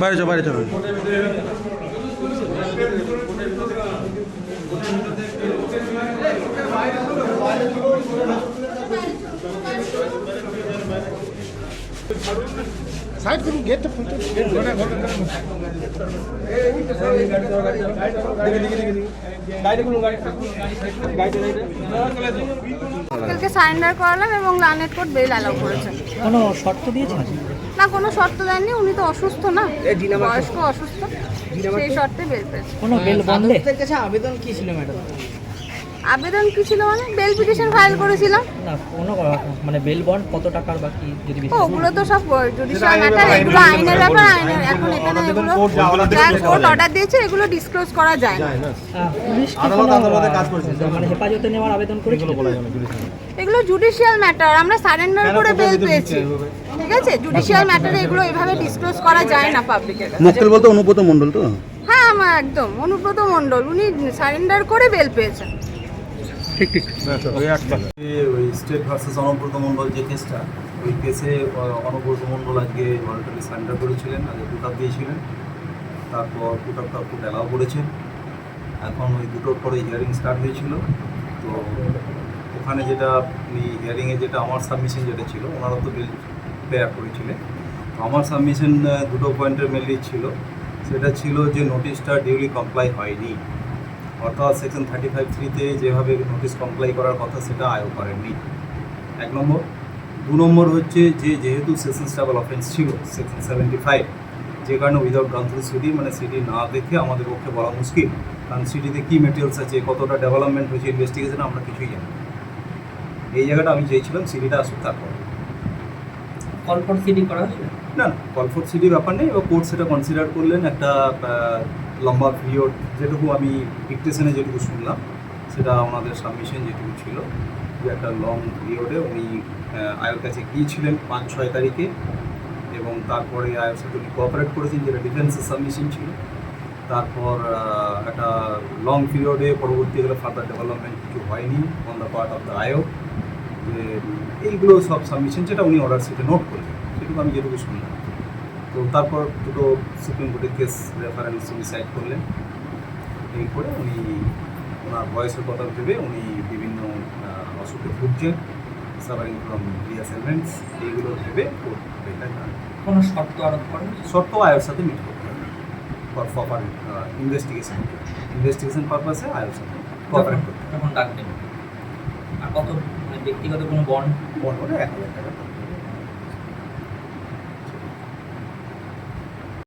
বাইরে যাও বাইরে যাও। চো সাইড করুন গেটটা খুলতে কালকে সারেন্ডার করালাম এবং লানেট কোর্ট বেল অ্যালাউ করেছেন কোনো শর্ত দিয়েছেন? না কোনো শর্ত দেননি উনি তো অসুস্থ না বয়স্ক অসুস্থ সেই শর্তে বেল পেয়েছে। কোনো বেল বন্ধে? আবেদন কি ছিল মানে? বেল পিটিশন ফাইল করেছিলাম। না কোনো মানে বেল বন্ড কত টাকার বাকি যদি বেশি ওগুলো তো সব জুডিশিয়াল ম্যাটার এগুলো আইনের ব্যাপার আইনের এখন এখানে এগুলো কোর্ট অর্ডার দিয়েছে এগুলো ডিসক্লোজ করা যায় না। আহ, পুলিশ কি কোনো, মানে হেফাজতে নেওয়ার আবেদন করেছিল এগুলো জুডিশিয়াল ম্যাটার আমরা সারেন্ডার করে বেল পেয়েছি। ঠিক আছে? জুডিশিয়াল ম্যাটারে এগুলো এভাবে ডিসক্লোজ করা যায় না পাবলিকের মক্কেল বলতে অনুব্রত মণ্ডল তো? হ্যাঁ আমার একদম অনুব্রত মণ্ডল উনি সারেন্ডার করে বেল পেয়েছেন। ঠিক ঠিক ওই স্টেট ভার্সেস অনব্রত মণ্ডল যে কেসটা ওই কেসে অনব্রত মণ্ডল আজকে ভলেন্টারি সারেন্ডার করেছিলেন আগে পুট আপ দিয়েছিলেন। তারপর পুট আপটা পুট অ্যালাউ করেছেন। এখন ওই দুটোর পরে হিয়ারিং স্টার্ট হয়েছিল। তো ওখানে যেটা হিয়ারিংয়ে যেটা আমার সাবমিশন যেটা ছিল ওনারা তো বিল প্রেয়ার করেছিলেন। তো আমার সাবমিশন দুটো পয়েন্টের মেনলি ছিল। সেটা ছিল যে নোটিশটা ডিউলি কমপ্লাই হয়নি। অর্থাৎ সেকশন থার্টি ফাইভ থ্রিতে যেভাবে নোটিশ কমপ্লাই করার কথা সেটা আয়ও করেননি। এক নম্বর। দু নম্বর হচ্ছে যে যেহেতু সেশন স্টাবল অফেন্স ছিল সেকশন সেভেন্টি ফাইভ যে কারণে উইদাউট গান থ্রু সিডি মানে সিডি না দেখে আমাদের পক্ষে বলা মুশকিল। কারণ সিডিতে কী মেটেরিয়ালস আছে কতটা ডেভেলপমেন্ট হয়েছে ইনভেস্টিগেশন আমরা কিছুই জানি এই জায়গাটা আমি চেয়েছিলাম সিডিটা আসুক তারপর। কল ফর সিডি করা না না কল ফর সিডি ব্যাপার নেই এবার কোর্ট সেটা কনসিডার করলেন একটা লম্বা পিরিয়ড যেটুকু আমি ডিকটেশনে যেটুকু শুনলাম, সেটা ওনাদের সাবমিশন যেটুকু ছিল যে একটা লং পিরিয়ডে উনি আয়ের কাছে গিয়েছিলেন পাঁচ, ছয় তারিখে এবং তারপরে আয়ের সাথে উনি কোঅপারেট করেছেন, যেটা ডিফেন্সের সাবমিশন ছিল। তারপর একটা লং পিরিয়ডে পরবর্তীকালে ফার্দার ডেভেলপমেন্ট কিছু হয়নি on the part of the IO যে এইগুলো সব সাবমিশন যেটা উনি অর্ডার সিটে নোট করেছেন, সেটুকু আমি যেটুকু শুনলাম। তো তারপর দুটো সুপ্রিম কোর্টের কেস রেফারেন্স উনি সাইড করলেন। এই করে উনি ওনার বয়সের কথা ভেবে উনি বিভিন্ন অসুখে ভুগছেন সাফারিং ফ্রম রিয়াসেলমেন্টস এইগুলো ভেবে কোনো শর্ত আরোপ করেন? শর্ত আয়ের সাথে মিট করতে হবে। ফর প্রপার ইনভেস্টিগেশন ইনভেস্টিগেশন পারপাসে আয়ের সাথে কোঅপারেট করতে যখন ডাক দেবেন আর কত মানে ব্যক্তিগত কোনো বন্ড বন্ড এক হাজার টাকা।